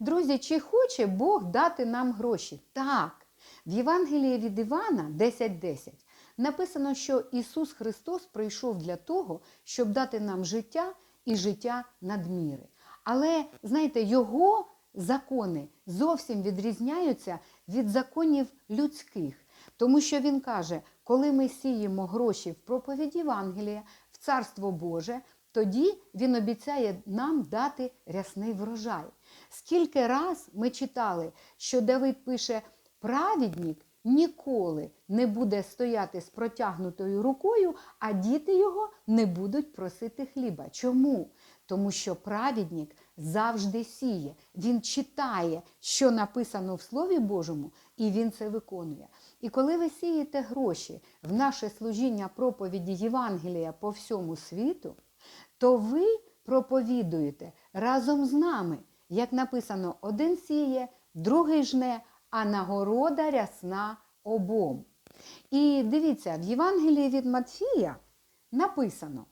Друзі, чи хоче Бог дати нам гроші? Так. В Євангелії від Івана 10.10 написано, що Ісус Христос прийшов для того, щоб дати нам життя і життя надміри. Але, знаєте, Його закони зовсім відрізняються від законів людських. Тому що він каже, коли ми сіємо гроші в проповідь Євангелія, в Царство Боже, тоді він обіцяє нам дати рясний врожай. Скільки раз ми читали, що Давид пише: праведник ніколи не буде стояти з протягнутою рукою, а діти його не будуть просити хліба. Чому? Тому що праведник завжди сіє, він читає, що написано в Слові Божому, і він це виконує. І коли ви сієте гроші в наше служіння проповіді Євангелія по всьому світу, то ви проповідуєте разом з нами, як написано, один сіє, другий жне, а нагорода рясна обом. І дивіться, в Євангелії від Матфія написано: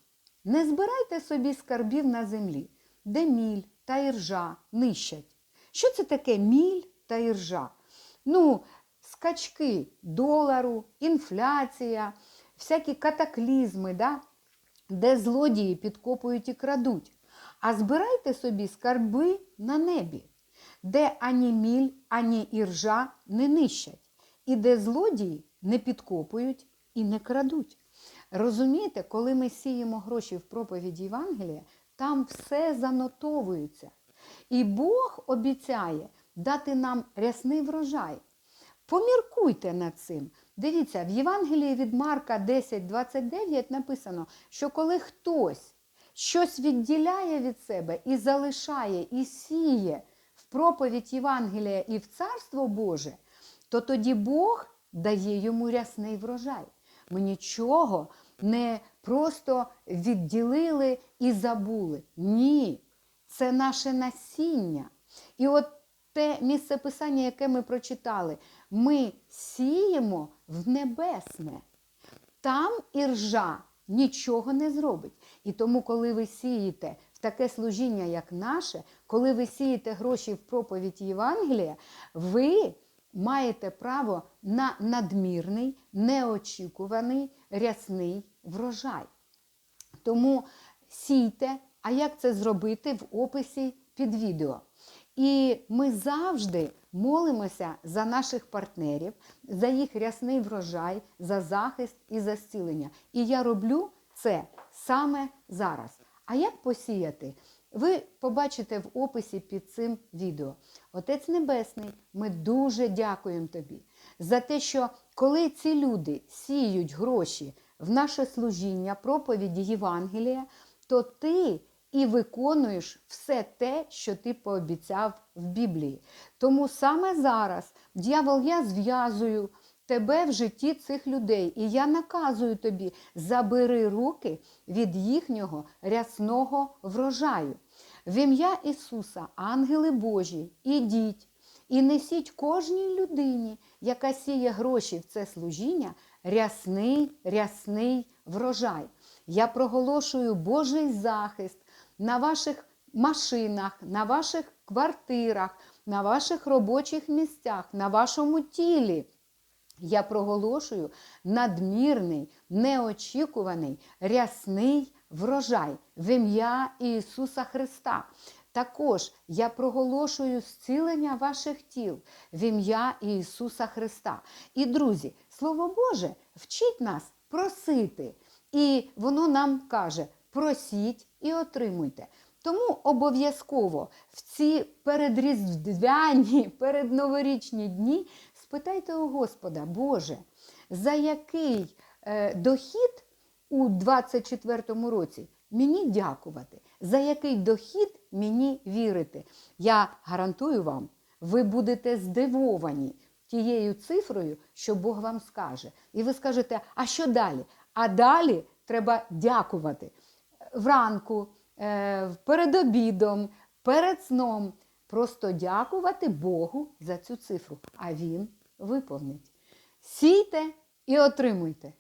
не збирайте собі скарбів на землі, де міль та іржа нищать. Що це таке міль та іржа? Ну, скачки долару, інфляція, всякі катаклізми, да? Де злодії підкопують і крадуть. А збирайте собі скарби на небі, де ані міль, ані іржа не нищать, і де злодії не підкопують і не крадуть. Розумієте, коли ми сіємо гроші в проповіді Євангелія, там все занотовується. І Бог обіцяє дати нам рясний врожай. Поміркуйте над цим. Дивіться, в Євангелії від Марка 10:29 написано, що коли хтось щось відділяє від себе і залишає, і сіє в проповідь Євангелія і в Царство Боже, то тоді Бог дає йому рясний врожай. Ми нічого не просто відділили і забули. Ні, це наше насіння. І от те місце писання, яке ми прочитали, ми сіємо в небесне. Там іржа нічого не зробить. І тому, коли ви сієте в таке служіння, як наше, коли ви сієте гроші в проповідь Євангелія, ви маєте право на надмірний, неочікуваний, рясний врожай. Тому сійте, а як це зробити в описі під відео. І ми завжди молимося за наших партнерів, за їх рясний врожай, за захист і за зцілення. І я роблю це саме зараз. А як посіяти? Ви побачите в описі під цим відео. Отець Небесний, ми дуже дякуємо тобі за те, що коли ці люди сіють гроші в наше служіння, проповіді Євангелія, то ти і виконуєш все те, що ти пообіцяв в Біблії. Тому саме зараз, дьявол, я зв'язую тебе в житті цих людей, і я наказую тобі, забери руки від їхнього рясного врожаю. В ім'я Ісуса, ангели Божі, ідіть і несіть кожній людині, яка сіє гроші в це служіння, рясний, рясний врожай. Я проголошую Божий захист на ваших машинах, на ваших квартирах, на ваших робочих місцях, на вашому тілі. Я проголошую надмірний, неочікуваний, рясний врожай в ім'я Ісуса Христа. Також я проголошую зцілення ваших тіл в ім'я Ісуса Христа. І, друзі, Слово Боже вчить нас просити. І воно нам каже: просіть і отримуйте. Тому обов'язково в ці передріздвяні, передноворічні дні спитайте у Господа, Боже, за який е, дохід у 24-му році мені дякувати, за який дохід мені вірити. Я гарантую вам, ви будете здивовані тією цифрою, що Бог вам скаже. І ви скажете, а що далі? А далі треба дякувати вранку, е, перед обідом, перед сном. Просто дякувати Богу за цю цифру, а Він виповнить. Сійте і отримуйте.